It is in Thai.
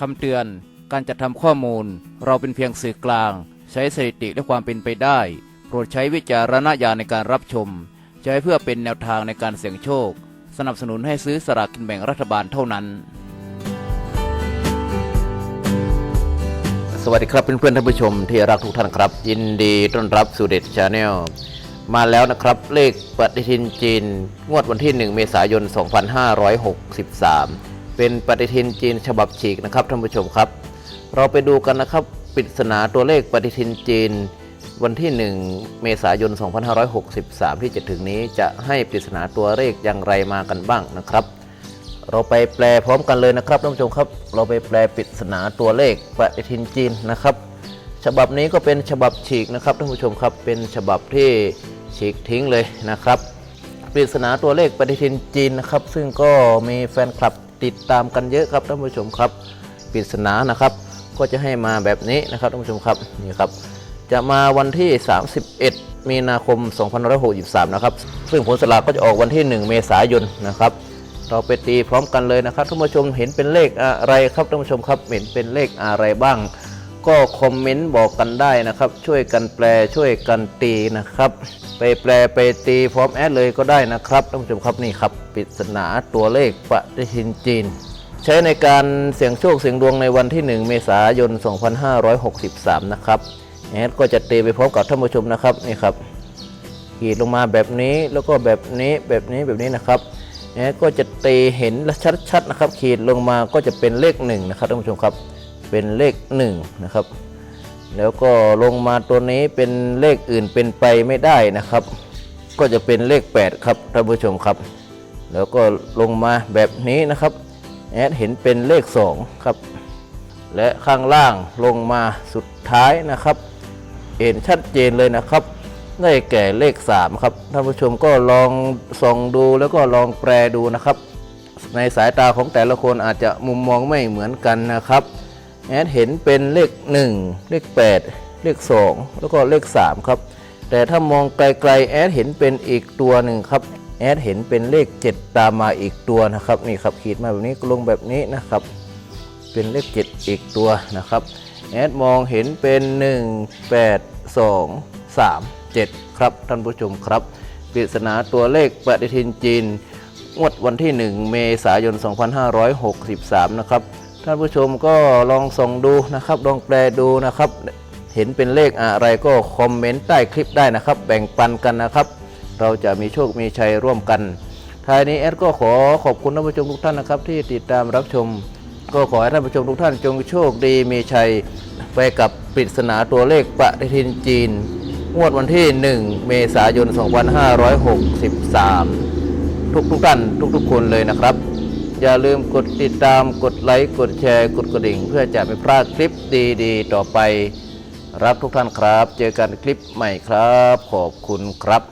คำเตือน การจัดทำข้อมูล เราเป็นเพียงสื่อกลาง ใช้สถิติและความเป็นไปได้ โปรดใช้วิจารณญาณในการรับชม ใช้เพื่อเป็นแนวทางในการเสี่ยงโชค สนับสนุนให้ซื้อสลากกินแบ่งรัฐบาลเท่านั้น สวัสดีครับเพื่อนๆท่านผู้ชมที่รักทุกท่านครับ ยินดีต้อนรับสู่เด็ดชาแนลมาแล้วนะครับเลขปฏิทินจีน งวดวันที่ 1 เมษายน 2563 เป็นปฏิทินจีนฉบับฉีกนะครับท่านผู้ชมครับ เราไปดูกันนะครับปริศนาตัวเลขปฏิทินจีน วันที่ 1 เมษายน 2563 ที่จะถึงนี้จะให้ปริศนาตัวเลขอย่างไรมากันบ้างนะครับ เราไปแปลพร้อมกันเลยนะครับท่านผู้ชมครับ เราไปแปลปริศนาตัวเลขปฏิทินจีนนะครับ ฉบับนี้ก็เป็นฉบับฉีกนะครับท่านผู้ชมครับเป็นฉบับที่ฉีกทิ้งเลยนะครับปริศนาตัวเลขปฏิทินจีนนะครับ ซึ่งก็มีแฟนคลับ ติดตามกันเยอะครับท่านผู้ชมครับปริศนานะครับ ก็จะให้มาแบบนี้นะครับท่านผู้ชมครับนี่ครับ จะมาวันที่ 31 มีนาคม 2563 นะครับ ซึ่งผลสลากก็จะออกวันที่ 1 เมษายนนะครับเราไปตีพร้อมกันเลยนะครับท่านผู้ชมเห็นเป็นเลขอะไรครับท่านผู้ชมครับเห็นเป็นเลขอะไรบ้าง ก็คอมเมนต์บอกกันได้นะครับ ช่วยกันแปลช่วยกันตีนะครับ ไปแปลไปตีพร้อมแอดเลยก็ได้นะครับท่านผู้ชมครับนี่ครับปริศนาตัวเลขปฏิทินจีน ใช้ในการเสี่ยงโชคเสี่ยงดวงในวันที่ 1 เมษายน 2563 นะครับแอดก็จะตีไปพร้อมกับท่านผู้ชมนะครับนี่ครับขีดลงมาแบบนี้แล้วก็แบบนี้แบบนี้แบบนี้นะครับแอดก็จะตีเห็นชัดๆนะครับ ขีดลงมาก็จะเป็นเลขหนึ่งนะครับท่านผู้ชมครับ เป็นเลขหนึ่งนะครับ แล้วก็ลงมาตัวนี้เป็นเลขอื่นเป็นไปไม่ได้นะครับ ก็จะเป็นเลข 8 ครับท่านผู้ชมครับ แล้วก็ลงมาแบบนี้นะครับแอดเห็นเป็นเลข 2 ครับ และข้างล่างลงมาสุดท้ายนะครับ เห็นชัดเจนเลยนะครับ ได้แก่เลข 3 ครับท่านผู้ชมก็ลองส่องดูแล้วก็ลองแปลดูนะครับ ในสายตาของแต่ละคนอาจจะมุมมองไม่เหมือนกันนะครับ แอดเห็นเป็นเลข 1 เลข 8 เลข 2 แล้วก็เลข 3 ครับ แต่ถ้ามองไกลๆแอดเห็นเป็นอีกตัวหนึ่งครับแอดเห็นเป็นเลข 7 ตามมาอีกตัวนะครับนี่ครับขีดมาแบบนี้ลงแบบนี้นะครับ เป็นเลข 7 อีกตัวนะครับแอดมองเห็นเป็น 1 8 2 3 7 ครับท่านผู้ชมครับปริศนาตัวเลขปฏิทินจีนงวดวันที่ 1 เมษายน 2563 นะครับ ท่านผู้ชมก็ลองส่องดูนะครับ ลองแปลดูนะครับ เห็นเป็นเลขอะไรก็คอมเมนต์ใต้คลิปได้นะครับ แบ่งปันกันนะครับ เราจะมีโชคมีชัยร่วมกันท้ายนี้แอดก็ขอขอบคุณท่านผู้ชมทุกท่านนะครับ ที่ติดตามรับชม ก็ขอให้ท่านผู้ชมทุกท่านจงโชคดีมีชัยไปกับปริศนาตัวเลขปฏิทินจีน งวดวันที่ 1 เมษายน 2563 ทุกทุกท่านทุกๆคนเลยนะครับ อย่าลืมกดติดตามกดไลค์กดแชร์ กดกระดิ่ง เพื่อจะไม่พลาดคลิปดีๆ ต่อไป รับทุกท่านครับ เจอกันคลิปใหม่ครับ ขอบคุณครับ